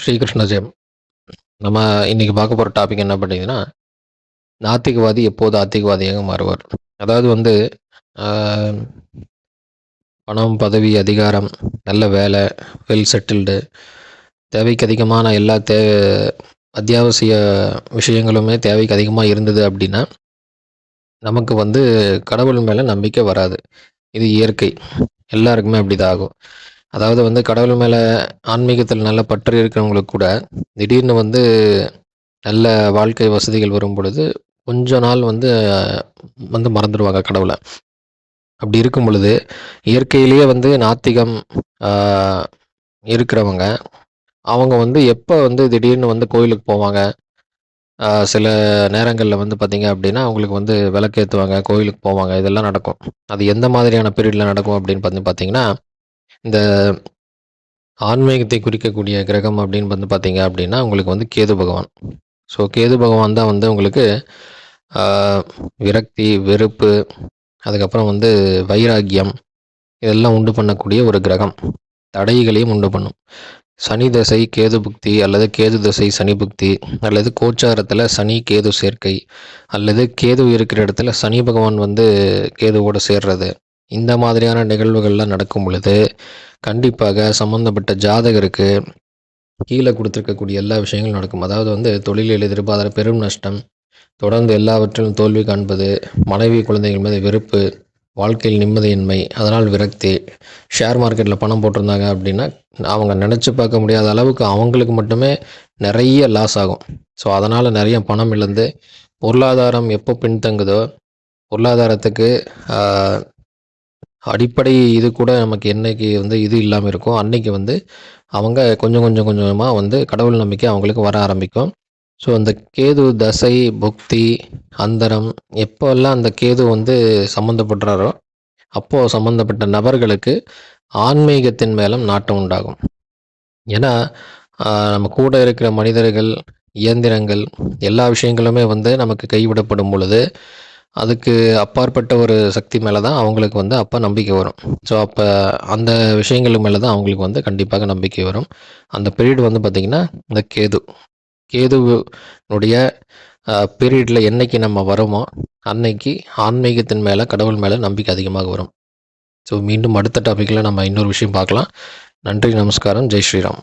ஸ்ரீகிருஷ்ண ஜெயம். நம்ம இன்னைக்கு பார்க்க போகிற டாபிக் என்ன பண்ணிங்கன்னா நாத்திகவாதி எப்போது ஆத்திகவாதியாக மாறுவார்? அதாவது வந்து பணம் பதவி அதிகாரம் நல்ல வேலை வெல் செட்டில்டு தேவைக்கு அதிகமான எல்லா தே அத்தியாவசிய விஷயங்களுமே தேவைக்கு அதிகமாக இருந்தது அப்படின்னா நமக்கு வந்து கடவுள் மேலே நம்பிக்கை வராது. இது இயற்கை. எல்லாருக்குமே அப்படிதான் ஆகும். அதாவது வந்து கடவுள் மேலே ஆன்மீகத்தில் நல்ல பற்று இருக்கிறவங்களுக்கு கூட திடீர்னு வந்து நல்ல வாழ்க்கை வசதிகள் வரும் பொழுது கொஞ்ச நாள் வந்து வந்து மறந்துடுவாங்க கடவுளை. அப்படி இருக்கும் பொழுது இயற்கையிலேயே வந்து நாத்திகம் இருக்கிறவங்க அவங்க வந்து எப்போ வந்து திடீர்னு வந்து கோயிலுக்கு போவாங்க சில நேரங்களில் வந்து பார்த்திங்க அப்படின்னா அவங்களுக்கு வந்து விளக்கேற்றுவாங்க கோயிலுக்கு போவாங்க இதெல்லாம் நடக்கும். அது எந்த மாதிரியான பீரியடில் நடக்கும் அப்படின்னு பார்த்து பார்த்திங்கன்னா இந்த ஆன்மீகத்தை குறிக்கக்கூடிய கிரகம் அப்படின்னு வந்து பார்த்தீங்க அப்படின்னா உங்களுக்கு வந்து கேது பகவான். ஸோ கேது பகவான் தான் வந்து உங்களுக்கு விரக்தி வெறுப்பு அதுக்கப்புறம் வந்து வைராக்கியம் இதெல்லாம் உண்டு பண்ணக்கூடிய ஒரு கிரகம். தடைகளையும் உண்டு பண்ணும். சனி தசை கேது புக்தி அல்லது கேது தசை சனி புக்தி அல்லது கோச்சாரத்தில் சனி கேது சேர்க்கை அல்லது கேது இருக்கிற இடத்துல சனி பகவான் வந்து கேதுவோடு சேர்றது. இந்த மாதிரியான நிகழ்வுகள்லாம் நடக்கும் பொழுது கண்டிப்பாக சம்மந்தப்பட்ட ஜாதகருக்கு கீழே கொடுத்துருக்கக்கூடிய எல்லா விஷயங்களும் நடக்கும். அதாவது வந்து தொழிலில் எதிர்பாராத பெரும் நஷ்டம் தொடர்ந்து எல்லாவற்றிலும் தோல்வி காண்பது மனைவி குழந்தைகள் மீது வெறுப்பு வாழ்க்கையில் நிம்மதியின்மை அதனால் விரக்தி ஷேர் மார்க்கெட்டில் பணம் போட்டிருந்தாங்க அப்படின்னா அவங்க நினச்சி பார்க்க முடியாத அளவுக்கு அவங்களுக்கு மட்டுமே நிறைய லாஸ் ஆகும். ஸோ அதனால் நிறைய பணம் இழந்து பொருளாதாரம் எப்போ பின்தங்குதோ பொருளாதாரத்துக்கு அடிப்படை இது கூட நமக்கு என்னைக்கு வந்து இது இல்லாமல் இருக்கோ அன்னைக்கு வந்து அவங்க கொஞ்சம் கொஞ்சம் கொஞ்சமாக வந்து கடவுள் நம்பிக்கை அவங்களுக்கு வர ஆரம்பிக்கும். ஸோ அந்த கேது தசை புக்தி அந்தரம் எப்போல்லாம் அந்த கேது வந்து சம்மந்தப்படுறாரோ அப்போது சம்மந்தப்பட்ட நபர்களுக்கு ஆன்மீகத்தின் மேலும் நாட்டம் உண்டாகும். ஏன்னா நம்ம கூட இருக்கிற மனிதர்கள் இயந்திரங்கள் எல்லா விஷயங்களுமே வந்து நமக்கு கைவிடப்படும் பொழுது அதுக்கு அப்பாற்பட்ட ஒரு சக்தி மேலே தான் அவங்களுக்கு வந்து அப்போ நம்பிக்கை வரும். ஸோ அப்போ அந்த விஷயங்கள் மேலே தான் அவங்களுக்கு வந்து கண்டிப்பாக நம்பிக்கை வரும். அந்த பீரியட் வந்து பார்த்திங்கன்னா இந்த கேது. கேதுனுடைய பீரியடில் என்னைக்கு நம்ம வரோமோ அன்னைக்கு ஆன்மீகத்தின் மேலே கடவுள் மேலே நம்பிக்கை அதிகமாக வரும். ஸோ மீண்டும் அடுத்த டாப்பிக்கில் நம்ம இன்னொரு விஷயம் பார்க்கலாம். நன்றி நமஸ்காரம். ஜெய் ஸ்ரீராம்.